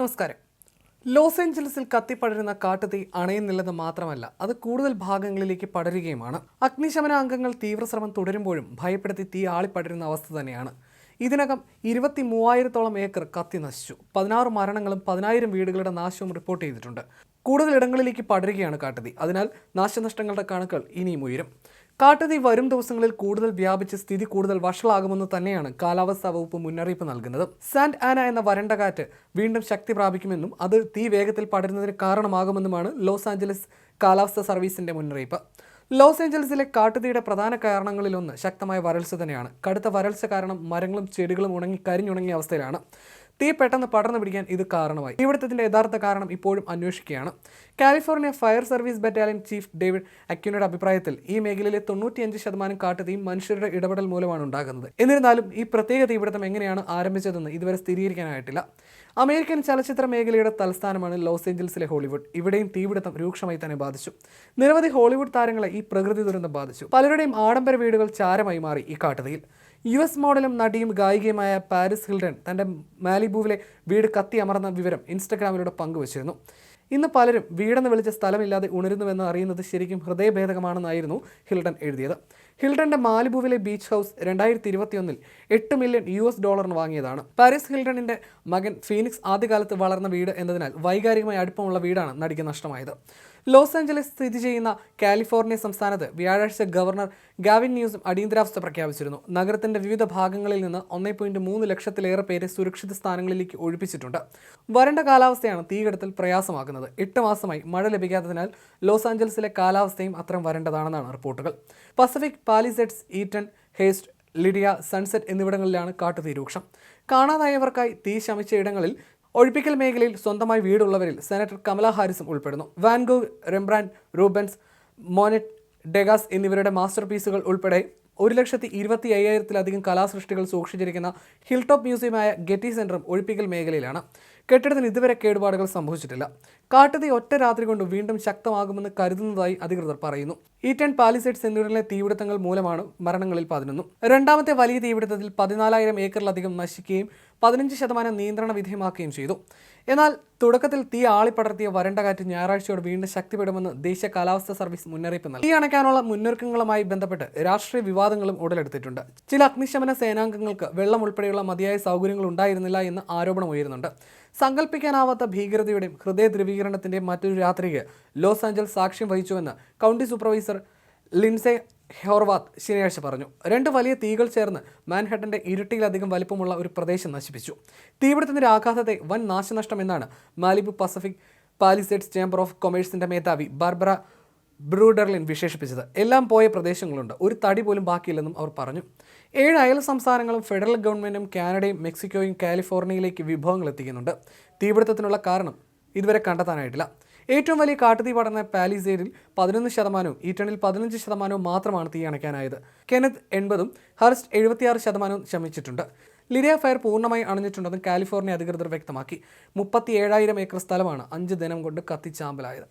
നമസ്കാരം. ലോസ് ഏഞ്ചലസിൽ കത്തിപ്പടരുന്ന കാട്ടുതീ അണയുന്നില്ലെന്ന് മാത്രമല്ല അത് കൂടുതൽ ഭാഗങ്ങളിലേക്ക് പടരുകയുമാണ്. അഗ്നിശമന അംഗങ്ങൾ തീവ്രശ്രമം തുടരുമ്പോഴും ഭയപ്പെടുത്തി തീ ആളിപ്പടരുന്ന അവസ്ഥ തന്നെയാണ്. ഇതിനകം ഇരുപത്തി മൂവായിരത്തോളം ഏക്കർ കത്തി നശിച്ചു. പതിനാറ് മരണങ്ങളും പതിനായിരം വീടുകളുടെ നാശവും റിപ്പോർട്ട് ചെയ്തിട്ടുണ്ട്. കൂടുതൽ ഇടങ്ങളിലേക്ക് പടരുകയാണ് കാട്ടുതീ. അതിനാൽ നാശനഷ്ടങ്ങളുടെ കണക്കുകൾ ഇനിയും ഉയരും. കാട്ടുതീ വരും ദിവസങ്ങളിൽ കൂടുതൽ വ്യാപിച്ച് സ്ഥിതി കൂടുതൽ വഷളാകുമെന്ന് തന്നെയാണ് കാലാവസ്ഥാ വകുപ്പ് മുന്നറിയിപ്പ് നൽകുന്നത്. സാന്റ് ആന എന്ന വരണ്ട കാറ്റ് വീണ്ടും ശക്തി പ്രാപിക്കുമെന്നും അത് തീ വേഗത്തിൽ പടരുന്നതിന് കാരണമാകുമെന്നുമാണ് ലോസ് ആഞ്ചലസ് കാലാവസ്ഥാ സർവീസിന്റെ മുന്നറിയിപ്പ്. ലോസ് ഏഞ്ചൽസിലെ കാട്ടുതീയുടെ പ്രധാന കാരണങ്ങളിലൊന്ന് ശക്തമായ വരൾച്ച തന്നെയാണ്. കടുത്ത വരൾച്ച കാരണം മരങ്ങളും ചെടികളും ഉണങ്ങി കരിഞ്ഞുണങ്ങിയ അവസ്ഥയിലാണ്. തീ പെട്ടെന്ന് പടർന്നു പിടിക്കാൻ ഇത് കാരണമായി. തീപിടുത്തത്തിന്റെ യഥാർത്ഥ കാരണം ഇപ്പോഴും അന്വേഷിക്കുകയാണ്. California fire service battalion chief David അക്യൂനയുടെ അഭിപ്രായത്തിൽ ഈ മേഖലയിലെ തൊണ്ണൂറ്റിയഞ്ച് ശതമാനം കാട്ടുതീ മനുഷ്യരുടെ ഇടപെടൽ മൂലമാണ് ഉണ്ടാകുന്നത്. എന്നിരുന്നാലും ഈ പ്രത്യേക തീപിടുത്തം എങ്ങനെയാണ് ആരംഭിച്ചതെന്ന് ഇതുവരെ സ്ഥിരീകരിക്കാനായിട്ടില്ല. അമേരിക്കൻ ചലച്ചിത്ര മേഖലയുടെ തലസ്ഥാനമാണ് ലോസ് ഏഞ്ചൽസിലെ ഹോളിവുഡ്. ഇവിടെയും തീപിടുത്തം രൂക്ഷമായി തന്നെ ബാധിച്ചു. നിരവധി ഹോളിവുഡ് താരങ്ങളെ ഈ പ്രകൃതി ദുരന്തം ബാധിച്ചു. പലരുടെയും ആഡംബര വീടുകൾ ചാരമായി മാറി ഈ കാട്ടുതീയിൽ. യു എസ് മോഡലും നടിയും ഗായികയുമായ പാരിസ് ഹിൽഡൺ തന്റെ മാലിബൂവിലെ വീട് കത്തി അമർന്ന വിവരം ഇൻസ്റ്റഗ്രാമിലൂടെ പങ്കുവച്ചിരുന്നു. ഇന്ന് പലരും വീടെന്ന് വിളിച്ച സ്ഥലമില്ലാതെ ഉണരുന്നുവെന്ന് അറിയുന്നത് ശരിക്കും ഹൃദയഭേദകമാണെന്നായിരുന്നു ഹിൽഡൺ എഴുതിയത്. ഹിൽഡന്റെ മാലിബുവിലെ ബീച്ച് ഹൗസ് രണ്ടായിരത്തി ഇരുപത്തിയൊന്നിൽ എട്ട് മില്യൺ യു എസ് ഡോളറിന് വാങ്ങിയതാണ്. പാരീസ് ഹിൽഡണിന്റെ മകൻ ഫീനിക്സ് ആദ്യകാലത്ത് വളർന്ന വീട് എന്നതിനാൽ വൈകാരികമായി അടുപ്പമുള്ള വീടാണ് നടിക്ക് നഷ്ടമായത്. ലോസ് ആഞ്ചലസ് സ്ഥിതി ചെയ്യുന്ന കാലിഫോർണിയ സംസ്ഥാനത്ത് വ്യാഴാഴ്ച ഗവർണർ ഗാവിൻ ന്യൂസും അടിയന്തരാവസ്ഥ പ്രഖ്യാപിച്ചിരുന്നു. നഗരത്തിന്റെ വിവിധ ഭാഗങ്ങളിൽ നിന്ന് ഒന്നേ പോയിന്റ് മൂന്ന് ലക്ഷത്തിലേറെ പേരെ സുരക്ഷിത സ്ഥാനങ്ങളിലേക്ക് ഒഴിപ്പിച്ചിട്ടുണ്ട്. വരണ്ട കാലാവസ്ഥയാണ് തീകടത്തിൽ പ്രയാസമാക്കുന്നത്. എട്ട് മാസമായി മഴ ലഭിക്കാത്തതിനാൽ ലോസ് ആഞ്ചലസിലെ കാലാവസ്ഥയും അത്രയും വരണ്ടതാണെന്നാണ് റിപ്പോർട്ടുകൾ. Pacific Palisades Eaton Hurst Lidia Sunset എന്നിവിടങ്ങളിലാണ് കാട്ടുതീരൂക്ഷം കാണാതായവർക്കായി തീ ശമിച്ച ഇടങ്ങളിൽ ഒഴിപ്പിക്കൽ മേഖലയിൽ സ്വന്തമായി വീടുള്ളവരിൽ സെനറ്റർ കമല ഹാരിസും ഉൾപ്പെടുന്നു. Van Gogh Rembrandt Rubens Monet Degas എന്നിവരുടെ മാസ്റ്റർ പീസുകൾ ഉൾപ്പെടെ ഒരു ലക്ഷത്തി ഇരുപത്തി അയ്യായിരത്തിലധികം കലാസൃഷ്ടികൾ സൂക്ഷിച്ചിരിക്കുന്ന ഹിൽ ടോപ്പ് മ്യൂസിയമായ ഗെറ്റി സെന്ററും ഒഴിപ്പിക്കൽ മേഖലയിലാണ്. കെട്ടിടത്തിന് ഇതുവരെ കേടുപാടുകൾ സംഭവിച്ചിട്ടില്ല. കാട്ടുതി ഒറ്റ രാത്രി കൊണ്ട് വീണ്ടും ശക്തമാകുമെന്ന് കരുതുന്നതായി അധികൃതർ പറയുന്നു. ഈറ്റൺ പാലിസെറ്റ്സ് എന്നിവരിലെ തീപിടുത്തങ്ങൾ മൂലമാണ് മരണങ്ങളിൽ പതിനൊന്നും. രണ്ടാമത്തെ വലിയ തീപിടുത്തത്തിൽ പതിനാലായിരം ഏക്കറിലധികം നശിക്കുകയും പതിനഞ്ച് ശതമാനം നിയന്ത്രണ വിധേയമാക്കുകയും ചെയ്തു. എന്നാൽ തുടക്കത്തിൽ തീ ആളിപ്പടർത്തിയ വരണ്ട കാറ്റ് ഞായറാഴ്ചയോട് വീണ്ടും ശക്തിപ്പെടുമെന്ന് ദേശീയ കാലാവസ്ഥാ സർവീസ് മുന്നറിയിപ്പ് നൽകി. തീ അണയ്ക്കാനുള്ള മുന്നൊരുക്കങ്ങളുമായി ബന്ധപ്പെട്ട് രാഷ്ട്രീയ വിവാദങ്ങളും ഉടലെടുത്തിട്ടുണ്ട്. ചില അഗ്നിശമന സേനാംഗങ്ങൾക്ക് വെള്ളം ഉൾപ്പെടെയുള്ള മതിയായ സൗകര്യങ്ങൾ ഉണ്ടായിരുന്നില്ല എന്ന് ആരോപണം ഉയരുന്നുണ്ട്. സങ്കല്പിക്കാനാവാത്ത ഭീകരതയുടെയും ഹൃദയ ധ്രുവീകരണത്തിന്റെയും മറ്റൊരു രാത്രിക്ക് ലോസ് ആഞ്ചൽസ് സാക്ഷ്യം വഹിച്ചുവെന്ന് കൗണ്ടി സൂപ്പർവൈസർ ലിൻസെ ഹോർവാത്ത് ശനിയാഴ്ച പറഞ്ഞു രണ്ട് വലിയ തീകൾ ചേർന്ന് മാൻഹട്ടന്റെ ഇരട്ടിയിലധികം വലിപ്പമുള്ള ഒരു പ്രദേശം നശിപ്പിച്ചു. തീപിടുത്തത്തിന്റെ ആഘാതത്തെ വൻ നാശനഷ്ടം എന്നാണ് Malibu Pacific Palisades chamber of കൊമേഴ്സിന്റെ മേധാവി ബാർബറ ബ്രൂഡർലിൻ വിശേഷിപ്പിച്ചത്. എല്ലാം പോയ പ്രദേശങ്ങളുണ്ട്. ഒരു തടി പോലും ബാക്കിയില്ലെന്നും അവർ പറഞ്ഞു. ഏഴ് അയൽ സംസ്ഥാനങ്ങളും ഫെഡറൽ ഗവൺമെന്റും കാനഡയും മെക്സിക്കോയും കാലിഫോർണിയയിലേക്ക് വിഭവങ്ങൾ എത്തിക്കുന്നുണ്ട്. തീപിടുത്തത്തിനുള്ള കാരണം ഇതുവരെ കണ്ടെത്താനായിട്ടില്ല. ഏറ്റവും വലിയ കാട്ടുതീ പടർന്ന പാലിസേഡിൽ പതിനൊന്ന് ശതമാനവും ഈറ്റണിൽ പതിനഞ്ച് ശതമാനവും മാത്രമാണ് തീ അണയ്ക്കാനായത്. കെനത്ത് എൺപതും ഹർസ്റ്റ് എഴുപത്തിയാറ് ശതമാനവും ശമിച്ചിട്ടുണ്ട്. ലിരിയ ഫയർ പൂർണമായി അണഞ്ഞിട്ടുണ്ടെന്ന് കാലിഫോർണിയ അധികൃതർ വ്യക്തമാക്കി. മുപ്പത്തി ഏഴായിരം ഏക്കർ സ്ഥലമാണ് അഞ്ച് ദിനം കൊണ്ട് കത്തിച്ചാമ്പലായത്.